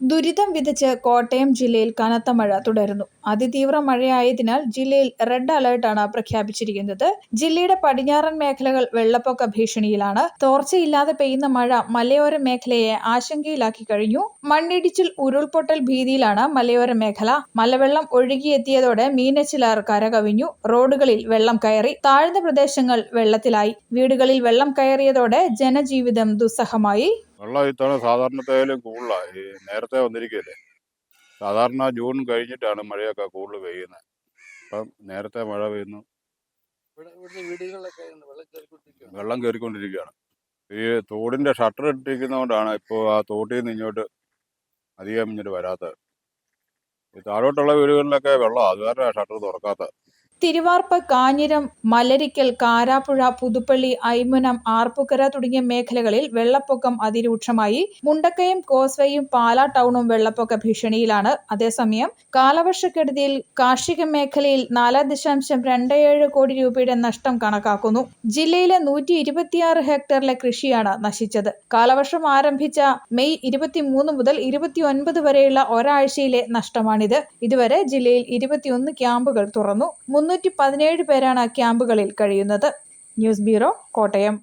ദുരിതം വിതച്ച് കോട്ടയം ജില്ലയിൽ കനത്ത മഴ തുടരുന്നു. അതിതീവ്ര മഴയായതിനാൽ ജില്ലയിൽ റെഡ് അലർട്ടാണ് പ്രഖ്യാപിച്ചിരിക്കുന്നത്. ജില്ലയുടെ പടിഞ്ഞാറൻ മേഖലകൾ വെള്ളപ്പൊക്ക ഭീഷണിയിലാണ്. തോർച്ചയില്ലാതെ പെയ്യുന്ന മഴ മലയോര മേഖലയെ ആശങ്കയിലാക്കി കഴിഞ്ഞു. മണ്ണിടിച്ചിൽ ഉരുൾപൊട്ടൽ ഭീതിയിലാണ് മലയോര മേഖല. മലവെള്ളം ഒഴുകിയെത്തിയതോടെ മീനച്ചിലാർ കരകവിഞ്ഞു. റോഡുകളിൽ വെള്ളം കയറി. താഴ്ന്ന പ്രദേശങ്ങൾ വെള്ളത്തിലായി. വീടുകളിൽ വെള്ളം കയറിയതോടെ ജനജീവിതം ദുസ്സഹമായി. വെള്ളം ഇത്തവണ സാധാരണത്തേലും കൂടുതലാണ് ഈ നേരത്തെ വന്നിരിക്കുകയല്ലേ സാധാരണ ജൂൺ കഴിഞ്ഞിട്ടാണ് മഴയൊക്കെ കൂടുതൽ പെയ്യുന്നത് അപ്പം നേരത്തെ മഴ പെയ്യുന്നു. വെള്ളം കയറിക്കൊണ്ടിരിക്കുകയാണ് വെള്ളം കയറിക്കൊണ്ടിരിക്കുകയാണ് ഈ തോടിന്റെ ഷട്ടർ ഇട്ടിരിക്കുന്നതുകൊണ്ടാണ് ഇപ്പോൾ ആ തോട്ടിൽ നിന്ന് ഇങ്ങോട്ട് അധികം ഇങ്ങോട്ട് വരാത്തത്. ഈ താഴോട്ടുള്ള വീടുകളിലൊക്കെ വെള്ളം. അത് കാരണം ഷട്ടർ തുറക്കാത്തത് തിരുവാർപ്പ് കാഞ്ഞിരം മലരിക്കൽ കാരാപ്പുഴ പുതുപ്പള്ളി ഐമുനം ആർപ്പുക്കര തുടങ്ങിയ മേഖലകളിൽ വെള്ളപ്പൊക്കം അതിരൂക്ഷമായി. മുണ്ടക്കയും കോസ്വയും പാലാ ടൗണും വെള്ളപ്പൊക്ക ഭീഷണിയിലാണ്. അതേസമയം കാലവർഷക്കെടുതിയിൽ കാർഷിക മേഖലയിൽ നാല് ദശാംശം രണ്ട് ഏഴ് കോടി രൂപയുടെ നഷ്ടം കണക്കാക്കുന്നു. ജില്ലയിലെ നൂറ്റി ഇരുപത്തിയാറ് ഹെക്ടറിലെ കൃഷിയാണ് നശിച്ചത്. കാലവർഷം ആരംഭിച്ച മെയ് ഇരുപത്തിമൂന്ന് മുതൽ ഇരുപത്തിയൊൻപത് വരെയുള്ള ഒരാഴ്ചയിലെ നഷ്ടമാണിത്. ഇതുവരെ ജില്ലയിൽ ഇരുപത്തിയൊന്ന് ക്യാമ്പുകൾ തുറന്നു. മുന്നൂറ്റി പതിനേഴ് പേരാണ് ക്യാമ്പുകളിൽ കഴിയുന്നത്. News bureau Kottayam.